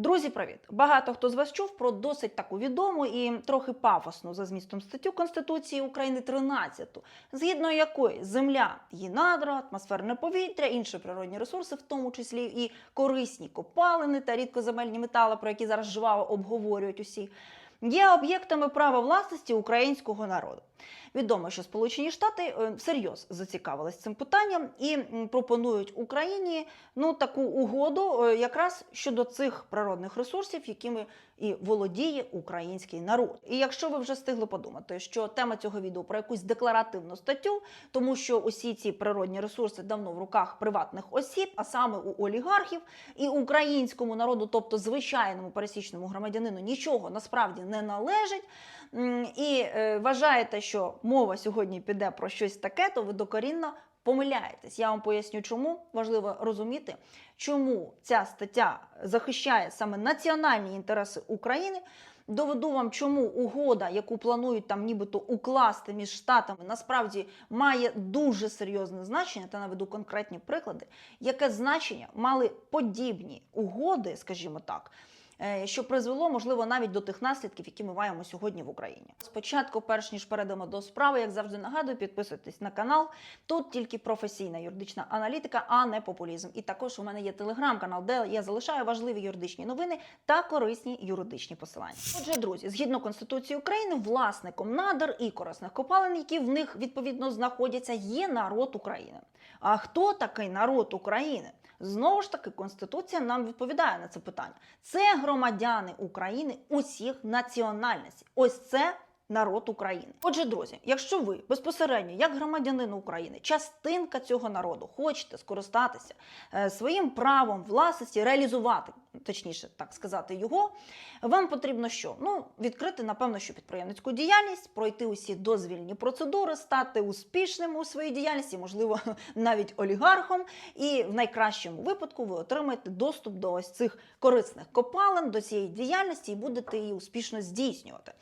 Друзі, привіт! Багато хто з вас чув про досить таку відому і трохи пафосну за змістом статтю Конституції України 13, згідно якої земля, її надра, атмосферне повітря, інші природні ресурси, в тому числі і корисні копалини та рідкоземельні метали, про які зараз жваво обговорюють усі, є об'єктами права власності українського народу. Відомо, що Сполучені Штати е, всерйоз зацікавились цим питанням і пропонують Україні ну таку угоду е, якраз щодо цих природних ресурсів, якими і володіє український народ. І якщо ви вже встигли подумати, що тема цього відео про якусь декларативну статтю, тому що усі ці природні ресурси давно в руках приватних осіб, а саме у олігархів, і українському народу, тобто звичайному пересічному громадянину, нічого насправді не належить. І е, вважаєте, що мова сьогодні піде про щось таке, то ви докорінно помиляєтесь. Я вам поясню, чому важливо розуміти, чому ця стаття захищає саме національні інтереси України. Доведу вам, чому угода, яку планують там нібито укласти між штатами, насправді має дуже серйозне значення, та наведу конкретні приклади, яке значення мали подібні угоди, скажімо так. Е, Що призвело, можливо, навіть до тих наслідків, які ми маємо сьогодні в Україні. Спочатку, перш ніж перейдемо до справи, як завжди нагадую, підписуйтесь на канал. Тут тільки професійна юридична аналітика, а не популізм. І також у мене є телеграм-канал, де я залишаю важливі юридичні новини та корисні юридичні посилання. Отже, друзі, згідно Конституції України, власником надр і корисних копалин, які в них відповідно знаходяться, є народ України. А хто такий народ України? Знову ж таки, Конституція нам відповідає на це питання. Це громадяни України усіх національностей. Ось це народ України. Отже, друзі, якщо ви безпосередньо, як громадянин України, частинка цього народу, хочете скористатися е, своїм правом власності, реалізувати, точніше так сказати, його, вам потрібно що? Ну, відкрити, напевно, що підприємницьку діяльність, пройти усі дозвільні процедури, стати успішним у своїй діяльності, можливо, навіть олігархом. І в найкращому випадку ви отримаєте доступ до ось цих корисних копалин, до цієї діяльності і будете її успішно здійснювати.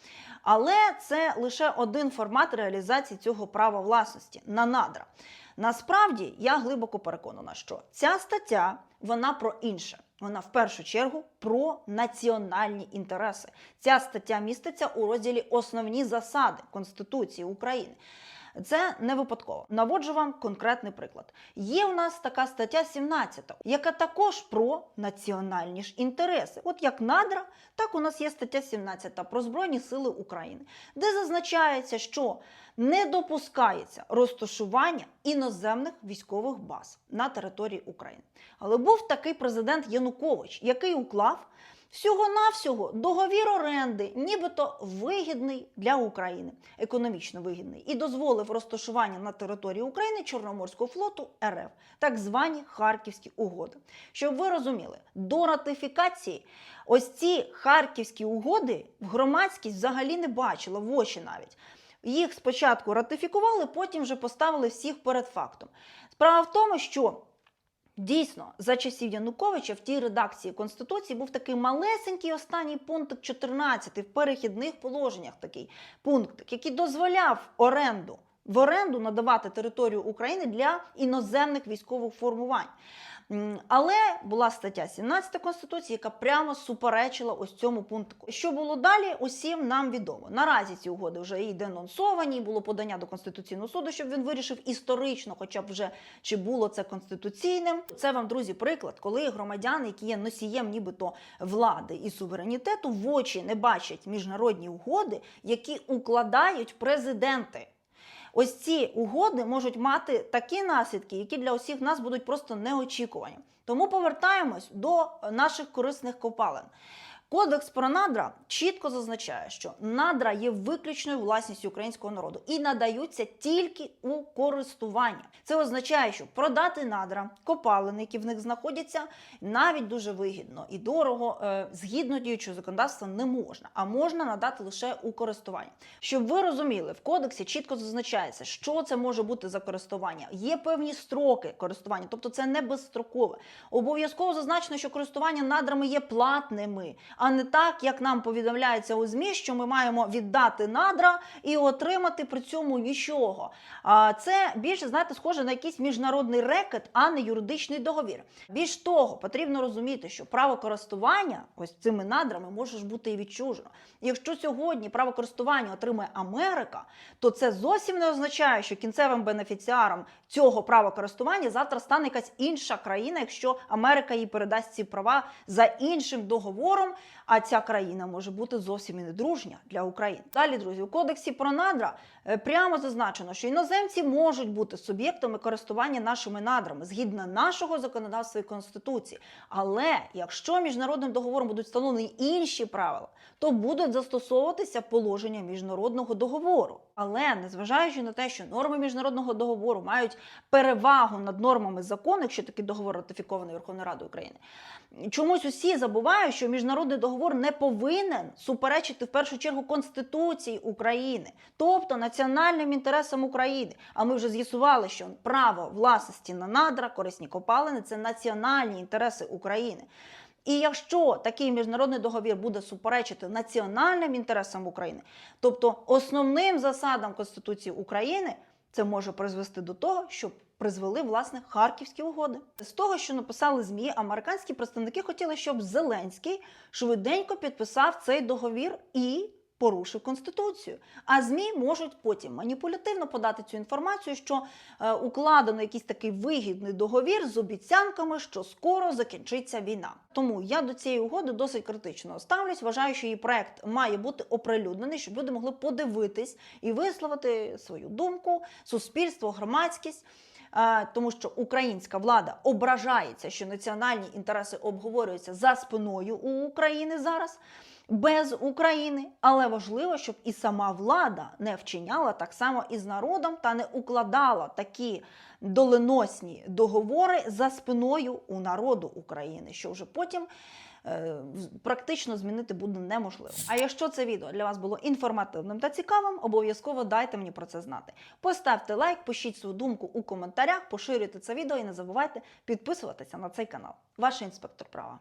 Але це лише один формат реалізації цього права власності на надра. Насправді я глибоко переконана, що ця стаття вона про інше. Вона в першу чергу про національні інтереси. Ця стаття міститься у розділі Основні засади Конституції України. Це не випадково. Наводжу вам конкретний приклад. Є у нас така стаття 17, яка також про національні ж інтереси. От як надра, так у нас є стаття 17 про Збройні Сили України, де зазначається, що не допускається розташування іноземних військових баз на території України. Але був такий президент Янукович, який уклав всього-навсього договір оренди, нібито вигідний для України, економічно вигідний, і дозволив розташування на території України Чорноморського флоту РФ, так звані Харківські угоди. Щоб ви розуміли, до ратифікації ось ці харківські угоди в громадськість взагалі не бачила в очі навіть. Їх спочатку ратифікували, потім вже поставили всіх перед фактом. Справа в тому, що Дійсно, за часів Януковича в тій редакції Конституції був такий малесенький останній пункт 14 в перехідних положеннях такий пункт, який дозволяв оренду в оренду надавати територію України для іноземних військових формувань. Але була стаття 17 Конституції, яка прямо суперечила ось цьому пункту. Що було далі, усім нам відомо. Наразі ці угоди вже і денонсовані, було подання до Конституційного суду, щоб він вирішив історично, хоча б вже чи було це конституційним. Це вам, друзі, приклад, коли громадяни, які є носієм нібито влади і суверенітету, в очі не бачать міжнародні угоди, які укладають президенти. Ось ці угоди можуть мати такі наслідки, які для усіх нас будуть просто неочікувані. Тому повертаємось до наших корисних копалин. Кодекс про надра чітко зазначає, що надра є виключною власністю українського народу і надаються тільки у користування. Це означає, що продати надра, копалини, які в них знаходяться, навіть дуже вигідно і дорого, е, згідно діючого законодавства, не можна, а можна надати лише у користування. Щоб ви розуміли, в кодексі чітко зазначається, що це може бути за користування. Є певні строки користування, тобто це не безстрокове. Обов'язково зазначено, що користування надрами є платними, а не так, як нам повідомляється у ЗМІ, що ми маємо віддати надра і отримати при цьому нічого. Це більше знаєте, схоже на якийсь міжнародний рекет, а не юридичний договір. Більш того, потрібно розуміти, що право користування ось цими надрами може ж бути і відчужено. Якщо сьогодні право користування отримує Америка, то це зовсім не означає, що кінцевим бенефіціаром цього права користування завтра стане якась інша країна, якщо Америка їй передасть ці права за іншим договором. А ця країна може бути зовсім і не дружня для України. Далі, друзі, у кодексі про надра е, прямо зазначено, що іноземці можуть бути суб'єктами користування нашими надрами згідно нашого законодавства і конституції. Але якщо міжнародним договором будуть встановлені інші правила, то будуть застосовуватися положення міжнародного договору. Але незважаючи на те, що норми міжнародного договору мають перевагу над нормами закону, якщо такий договор ратифікований Верховною Радою України, чомусь усі забувають, що міжнародний договор не повинен суперечити в першу чергу Конституції України, тобто національним інтересам України. А ми вже з'ясували, що право власності на надра, корисні копалини це національні інтереси України. І якщо такий міжнародний договір буде суперечити національним інтересам України, тобто основним засадам Конституції України, це може призвести до того, що призвели власне харківські угоди. З того, що написали змі, американські представники хотіли, щоб Зеленський швиденько підписав цей договір і. Порушив конституцію, а змі можуть потім маніпулятивно подати цю інформацію, що е, укладено якийсь такий вигідний договір з обіцянками, що скоро закінчиться війна. Тому я до цієї угоди досить критично ставлюсь. Вважаю, що її проект має бути оприлюднений, щоб люди могли подивитись і висловити свою думку, суспільство, громадськість. Е, Тому що українська влада ображається, що національні інтереси обговорюються за спиною у України зараз без України, але важливо, щоб і сама влада не вчиняла так само і з народом та не укладала такі доленосні договори за спиною у народу України, що вже потім. е, Практично змінити буде неможливо. А якщо це відео для вас було інформативним та цікавим, обов'язково дайте мені про це знати. Поставте лайк, пишіть свою думку у коментарях, поширюйте це відео і не забувайте підписуватися на цей канал. Ваш інспектор права.